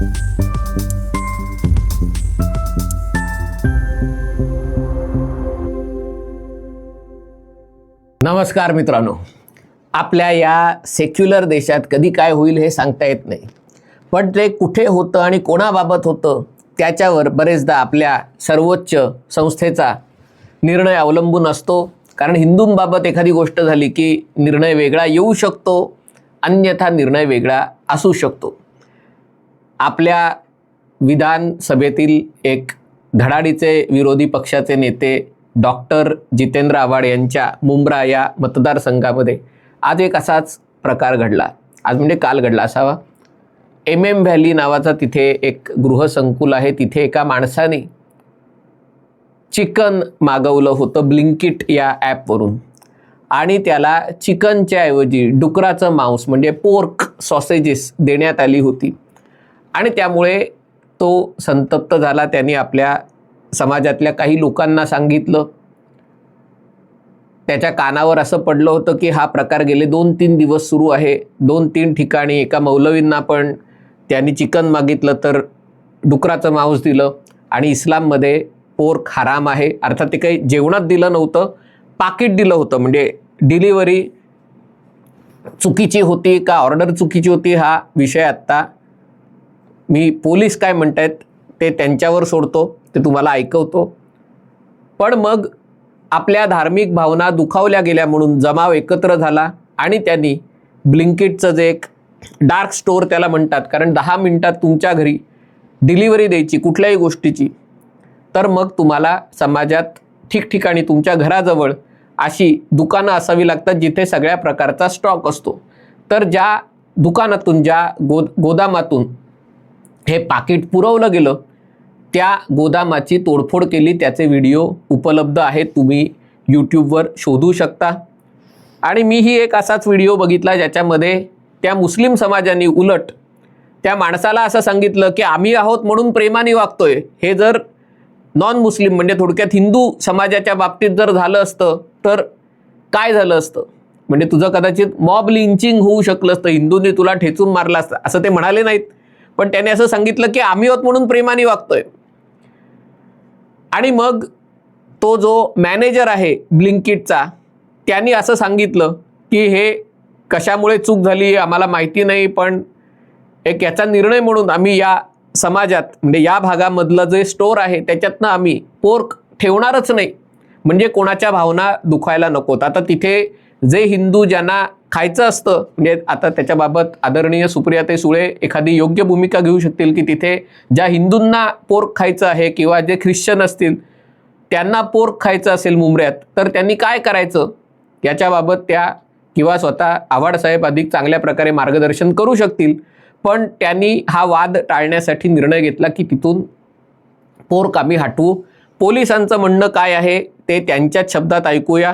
नमस्कार मित्रांनो. आपल्या या सेक्युलर देशात कधी काय होईल हे सांगता येत नाही. पण ते कुठे होतं आणि कोणाबाबत होतं त्याच्यावर बरेचदा आपल्या सर्वोच्च संस्थेचा निर्णय अवलंबून असतो. कारण हिंदूंबाबत एखादी गोष्ट झाली की निर्णय वेगळा येऊ शकतो अन्यथा निर्णय वेगळा असू शकतो. आपल्या विधानसभेतील एक धडाडीचे विरोधी पक्षाचे नेते डॉक्टर जितेंद्र आव्हाड यांच्या मुंब्रा या मतदारसंघामध्ये आज एक असाच प्रकार घडला. आज म्हणजे काल घडला असावा. एम एम व्हॅली नावाचा तिथे एक गृहसंकुल आहे. तिथे एका माणसाने चिकन मागवलं होतं ब्लिंकिट या ॲपवरून. आणि त्याला चिकनच्या ऐवजी डुकराचं मांस म्हणजे पोर्क सॉसेजेस देण्यात आली होती. आणि त्यामुळे तो संतप्त झाला त्यांनी आपल्या समाजातल्या काही लोकांना सांगितलं. त्याच्या कानावर असं पडलं होतं की हा प्रकार गेले दोन तीन दिवस सुरू आहे. दोन तीन ठिकाणी एका मौलवींना पण त्यांनी चिकन मागितलं तर डुकराचं मांस दिलं आणि इस्लाममध्ये पोर्क हराम आहे. अर्थात ते काही जेवणात दिलं नव्हतं पाकिट दिलं होतं. म्हणजे डिलिव्हरी चुकीची होती का ऑर्डर चुकीची होती हा विषय आत्ता मी पोलीस काय म्हणत आहेत ते त्यांच्यावर सोडतो ते तुम्हाला ऐकवतो. पण मग आपल्या धार्मिक भावना दुखावल्या गेल्या म्हणून जमाव एकत्र झाला आणि त्यांनी ब्लिंकिटचं जे एक डार्क स्टोअर त्याला म्हणतात कारण दहा मिनटात तुमच्या घरी डिलिव्हरी द्यायची कुठल्याही गोष्टीची तर मग तुम्हाला समाजात ठिकठिकाणी तुमच्या घराजवळ अशी दुकानं असावी लागतात जिथे सगळ्या प्रकारचा स्टॉक असतो. तर ज्या दुकानातून ज्या गो गोदामातून हे पाकिट पुरवलं गेलं त्या गोदामाची तोडफोड केली त्याचे व्हिडिओ उपलब्ध आहेत तुम्ही यूट्यूबवर शोधू शकता. आणि मीही एक असाच व्हिडिओ बघितला ज्याच्यामध्ये त्या मुस्लिम समाजाने उलट त्या माणसाला असं सांगितलं की आम्ही आहोत म्हणून प्रेमाने वागतोय. हे जर नॉन मुस्लिम म्हणजे थोडक्यात हिंदू समाजाच्या बाबतीत जर झालं असतं तर काय झालं असतं? म्हणजे तुझं कदाचित मॉब लिंचिंग होऊ शकलं असतं हिंदूंनी तुला ठेचून मारलं असतं असं ते म्हणाले नाहीत. पण त्याने असं सांगितलं की आम्ही होत म्हणून प्रेमाने वागतोय. आणि मग तो जो मॅनेजर आहे ब्लिंकिटचा त्यांनी असं सांगितलं की हे कशामुळे चूक झाली आम्हाला माहिती नाही पण एक याचा निर्णय म्हणून आम्ही या समाजात म्हणजे या भागामधलं जे स्टोर आहे त्याच्यातनं आम्ही पोर्क ठेवणारच नाही. म्हणजे कोणाच्या भावना दुखायला नकोत आता तिथे जे हिंदू ज्यांना खायचं असतं. म्हणजे आता त्याच्याबाबत आदरणीय सुप्रियाते सुळे एखादी योग्य भूमिका घेऊ शकतील की तिथे ज्या हिंदूंना पोर्क खायचं आहे किंवा जे ख्रिश्चन असतील त्यांना पोर्क खायचं असेल मुंबऱ्यात तर त्यांनी काय करायचं? याच्याबाबत त्या किंवा स्वतः आव्हाडसाहेब अधिक चांगल्या प्रकारे मार्गदर्शन करू शकतील. पण त्यांनी हा वाद टाळण्यासाठी निर्णय घेतला की तिथून पोर्क आम्ही हटवू. पोलिसांचं म्हणणं काय आहे ते त्यांच्याच शब्दात ऐकूया.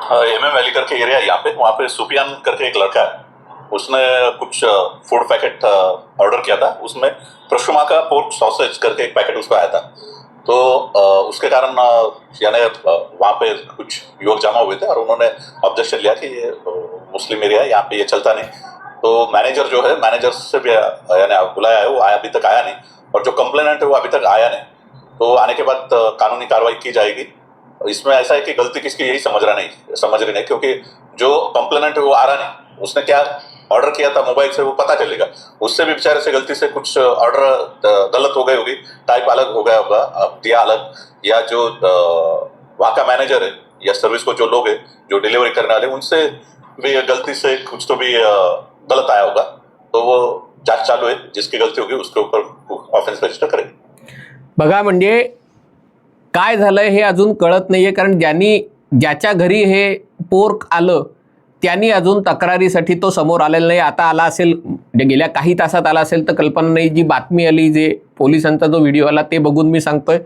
एम एम वैली करके एरिया यहाँ पे, वहाँ पे सुफियान करके एक लड़का है। उसने कुछ फ़ूड पैकेट ऑर्डर किया था। उसमें प्रशुमा का पोर्क सॉसेज करके एक पैकेट उसको आया था। तो उसके कारण यानी वहाँ पे कुछ युवक जमा हुए थे और उन्होंने ऑब्जेक्शन लिया कि ये मुस्लिम एरिया है, यहाँ पे ये चलता नहीं। तो मैनेजर जो है मैनेजर से भी यानी बुलाया है, वो आया, अभी तक आया नहीं। और जो कंप्लेनेंट है, वो अभी तक आया नहीं। तो आने के बाद कानूनी कार्रवाई की जाएगी। इसमें ऐसा है कि गलती किसकी यही समझ रहा नहीं, समझ रही नहीं, क्योंकि जो कंप्लेनेंट है वो आ रहा नहीं। उसने क्या ऑर्डर किया था मोबाइल से वो पता चलेगा। उससे भी बेचारे से गलती से कुछ ऑर्डर गलत हो गई होगी। टाइप अलग हो गया होगा दिया अलग। या जो वहाँ का मैनेजर है, या सर्विस को जो लोग हैं, जो डिलीवरी करने वाले उनसे भी गलती से कुछ तो भी गलत आया होगा। तो वो जाँच चालू है, जिसकी गलती होगी उसके ऊपर ऑफेंस रजिस्टर करेंगे। बघा म्हणजे काय झालं हे अजून कळत नाही आहे कारण ज्यांनी ज्याच्या घरी हे पोर्क आलं त्यांनी अजून तक्रारीसाठी तो समोर आलेला नाही. आता आला असेल म्हणजे गेल्या काही तासात आला असेल तर कल्पना नाही जी बातमी आली जे पोलिसांचा जो व्हिडिओ आला ते बघून मी सांगतोय.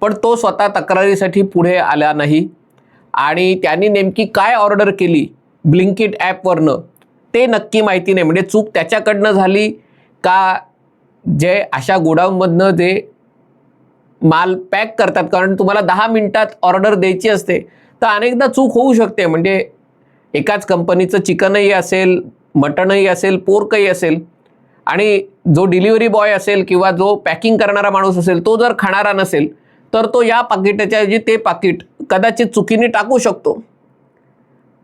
पण तो स्वतः तक्रारीसाठी पुढे आला नाही. आणि त्यांनी नेमकी काय ऑर्डर केली ब्लिंकिट ॲपवरनं ते नक्की माहिती नाही. म्हणजे चूक त्याच्याकडनं झाली का जे अशा गोडाऊनमधनं जे माल पॅक करतात. कारण तुम्हाला दहा मिनिटात ऑर्डर द्यायची असते. तर अनेकदा चूक होऊ शकते. म्हणजे एकाच कंपनीचं चिकनही असेल मटणही असेल पोर्कही असेल आणि जो डिलिव्हरी बॉय असेल किंवा जो पॅकिंग करणारा माणूस असेल तो जर खाणारा नसेल तर तो या पाकिटाच्या ऐवजी ते पाकिट कदाचित चुकीने टाकू शकतो.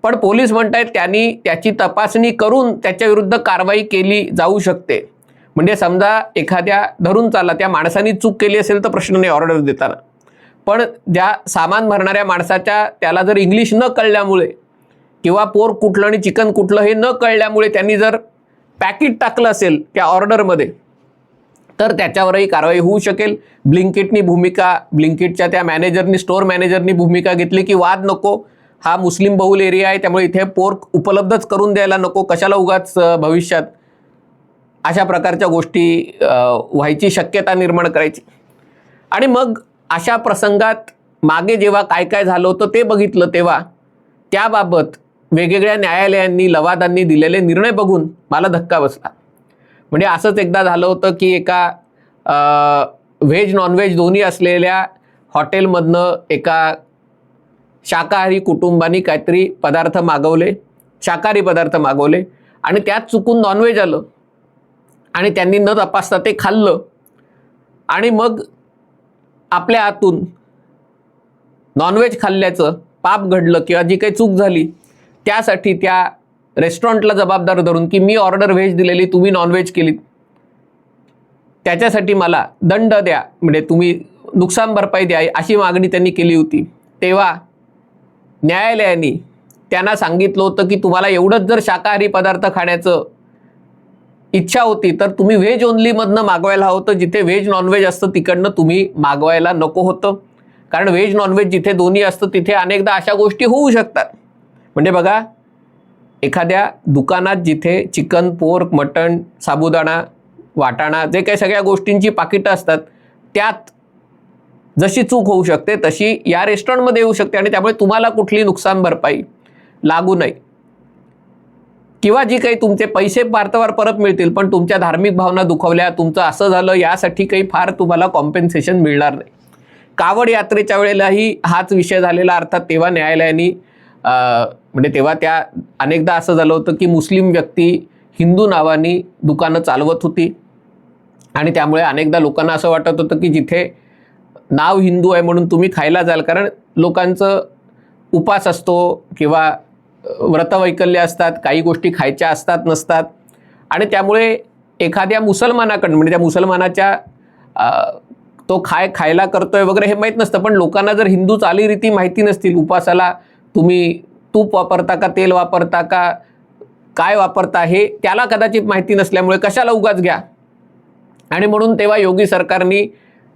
पण पोलीस म्हणत आहेत त्यांनी त्याची तपासणी करून त्याच्याविरुद्ध कारवाई केली जाऊ शकते. म्हणजे समजा एखाद्या धरून चालला त्या माणसाने चूक केली असेल तर प्रश्न नाही ऑर्डर देताना. पण ज्या सामान भरणाऱ्या माणसाच्या त्याला जर इंग्लिश न कळल्यामुळे किंवा पोर कुठलं आणि चिकन कुठलं हे न कळल्यामुळे त्यांनी जर पॅकेट टाकलं असेल त्या ऑर्डरमध्ये तर त्याच्यावरही कारवाई होऊ शकेल. ब्लिंकिटनी भूमिका ब्लिंकिटच्या त्या मॅनेजरनी स्टोअर मॅनेजरनी भूमिका घेतली की वाद नको. हा मुस्लिम बहुल एरिया आहे त्यामुळे इथे पोर्क उपलब्धच करून द्यायला नको. कशाला उगाच भविष्यात? अशा प्रकारच्या गोष्टी व्हायची शक्यता निर्माण करायची. आणि मग अशा प्रसंगात मागे जेव्हा काय काय झालं होतं ते बघितलं तेव्हा त्याबाबत वेगवेगळ्या न्यायालयांनी लवादांनी दिलेले निर्णय बघून मला धक्का बसला. म्हणजे असंच एकदा झालं होतं की एका व्हेज नॉनव्हेज दोन्ही असलेल्या हॉटेलमधनं एका शाकाहारी कुटुंबानी काहीतरी पदार्थ मागवले शाकाहारी पदार्थ मागवले आणि त्यात चुकून नॉनव्हेज आलं. आणि त्यांनी न तपासता ते खाल्लं. आणि मग आपल्या आतून नॉनव्हेज खाल्ल्याचं पाप घडलं किंवा जी काही चूक झाली त्यासाठी त्या रेस्टॉरंटला जबाबदार धरून की मी ऑर्डर व्हेज दिलेली तुम्ही नॉनव्हेज केली त्याच्यासाठी मला दंड द्या म्हणजे तुम्ही नुकसान भरपाई द्या अशी मागणी त्यांनी केली होती. तेव्हा न्यायालयाने त्यांना सांगितलं होतं की तुम्हाला एवढंच जर शाकाहारी पदार्थ खाण्याचं इच्छा होती तर तुम्ही व्हेज ओनलीमधनं मागवायला हवं होतं. जिथे व्हेज नॉनव्हेज असतं तिकडनं तुम्ही मागवायला नको होतं. कारण व्हेज नॉनव्हेज जिथे दोन्ही असतं तिथे अनेकदा अशा गोष्टी होऊ शकतात. म्हणजे बघा एखाद्या दुकानात जिथे चिकन पोर्क मटण साबुदाणा वाटाणा जे काही सगळ्या गोष्टींची पाकिटं असतात त्यात जशी चूक होऊ शकते तशी या रेस्टॉरंटमध्ये येऊ शकते आणि त्यामुळे तुम्हाला कुठली नुकसान भरपाई लागू नये. किंवा जी काही तुमचे पैसे भारतावर परत मिळतील पण तुमच्या धार्मिक भावना दुखवल्या तुमचं असं झालं यासाठी काही फार तुम्हाला कॉम्पेन्सेशन मिळणार नाही. कावड यात्रेच्या वेळेलाही हाच विषय झालेला अर्थात तेव्हा न्यायालयाने म्हणजे तेव्हा त्या अनेकदा असं झालं होतं की मुस्लिम व्यक्ती हिंदू नावाने दुकानं चालवत होती. आणि त्यामुळे अनेकदा लोकांना असं वाटत होतं की जिथे नाव हिंदू आहे म्हणून तुम्ही खायला जाल कारण लोकांचं उपास असतो किंवा व्रतवैकल्य असतात काही गोष्टी खायच्या असतात नसतात. आणि त्यामुळे एखाद्या मुसलमानाकडून म्हणजे त्या मुसलमानाच्या तो खाय खायला करतोय वगैरे हे माहीत नसतं. पण लोकांना जर हिंदू चालीरीती माहिती नसतील उपासाला तुम्ही तूप वापरता का तेल वापरता का काय वापरता हे त्याला कदाचित माहिती नसल्यामुळे कशाला उगाच घ्या? आणि म्हणून तेव्हा योगी सरकारनी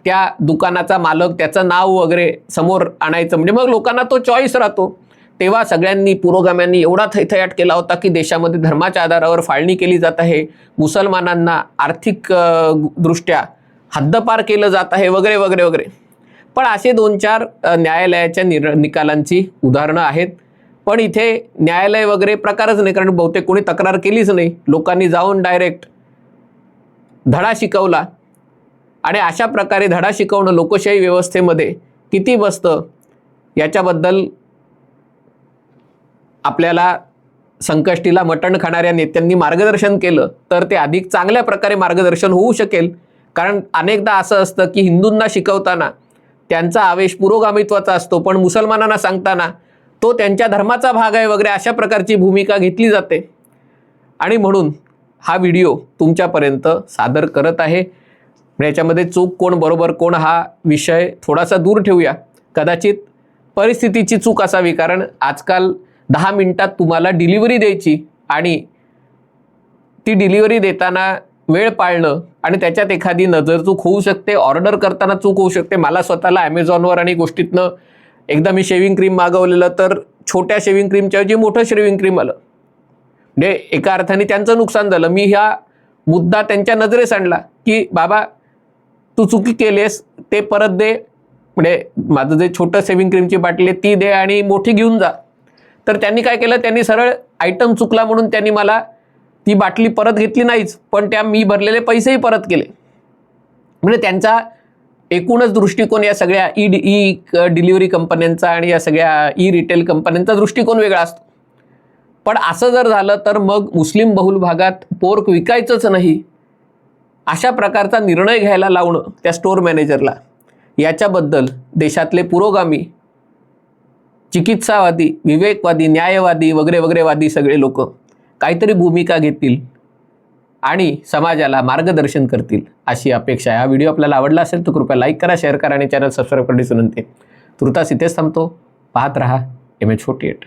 त्या दुकानाचा मालक त्याचं नाव वगैरे समोर आणायचं. म्हणजे मग लोकांना तो चॉईस राहतो. तेव्हा सगळ्यांनी पुरोगाम्यांनी एवढा थैथयाट केला होता की देशामध्ये धर्माच्या आधारावर फाळणी केली जात आहे. मुसलमानांना आर्थिक दृष्ट्या हद्दपार केलं जात आहे वगैरे वगैरे वगैरे. पण असे दोन चार न्यायालयाच्या निर निकालांची उदाहरणं आहेत. पण इथे न्यायालय वगैरे प्रकारच नाही कारण बहुतेक कोणी तक्रार केलीच नाही. लोकांनी जाऊन डायरेक्ट धडा शिकवला. आणि अशा प्रकारे धडा शिकवणं लोकशाही व्यवस्थेमध्ये किती बसतं याच्याबद्दल आपल्याला संकष्टीला मटण खाणाऱ्या नेत्यांनी मार्गदर्शन केलं तर ते अधिक चांगल्या प्रकारे मार्गदर्शन होऊ शकेल. कारण अनेकदा असं असतं की हिंदूंना शिकवताना त्यांचा आवेश पुरोगामित्वाचा असतो पण मुसलमानांना सांगताना तो त्यांच्या धर्माचा भाग आहे वगैरे अशा प्रकारची भूमिका घेतली जाते. आणि म्हणून हा व्हिडिओ तुमच्यापर्यंत सादर करत आहे. याच्यामध्ये चूक कोण बरोबर कोण हा विषय थोडासा दूर ठेवूया. कदाचित परिस्थितीची चूक असावी कारण आजकाल दहा मिनिटात तुम्हाला डिलिव्हरी द्यायची आणि ती डिलिव्हरी देताना वेळ पाळणं आणि त्याच्यात एखादी नजर चूक होऊ शकते ऑर्डर करताना चूक होऊ शकते. मला स्वतःला ॲमेझॉनवर आणि गोष्टीतनं एकदा मी शेविंग क्रीम मागवलेलं तर छोट्या शेविंग क्रीमच्याऐवजी मोठं शेविंग क्रीम आलं. म्हणजे एका अर्थाने त्यांचं नुकसान झालं. मी ह्या मुद्दा त्यांच्या नजरेस आणला की बाबा तू चुकी केलीस ते परत दे. म्हणजे माझं जे छोटं सेविंग क्रीमची बाटली ती दे आणि मोठी घेऊन जा. तर त्यांनी काय केलं? त्यांनी सरळ आयटम चुकला म्हणून त्यांनी मला ती बाटली परत घेतली नाहीच पण त्या मी भरलेले पैसेही परत केले. म्हणजे त्यांचा एकूणच दृष्टिकोन या सगळ्या ई डि ई डिलिव्हरी कंपन्यांचा आणि या सगळ्या ई रिटेल कंपन्यांचा दृष्टिकोन वेगळा असतो. पण असं जर झालं तर मग मुस्लिम बहुल भागात पोर्क विकायचंच नाही अशा प्रकारचा निर्णय घ्यायला लावणं त्या स्टोअर मॅनेजरला याच्याबद्दल देशातले पुरोगामी चिकित्सावादी विवेकवादी न्यायवादी वगैरे वगैरेवादी सगळे लोक काहीतरी भूमिका घेतील आणि समाजाला मार्गदर्शन करतील अशी अपेक्षा आहे. हा व्हिडिओ आपल्याला आवडला असेल तर कृपया लाईक करा शेअर करा आणि चॅनल सबस्क्राईब करण्याची विनंती तुर्तास इथेच थांबतो. पाहत रहा. M H forty eight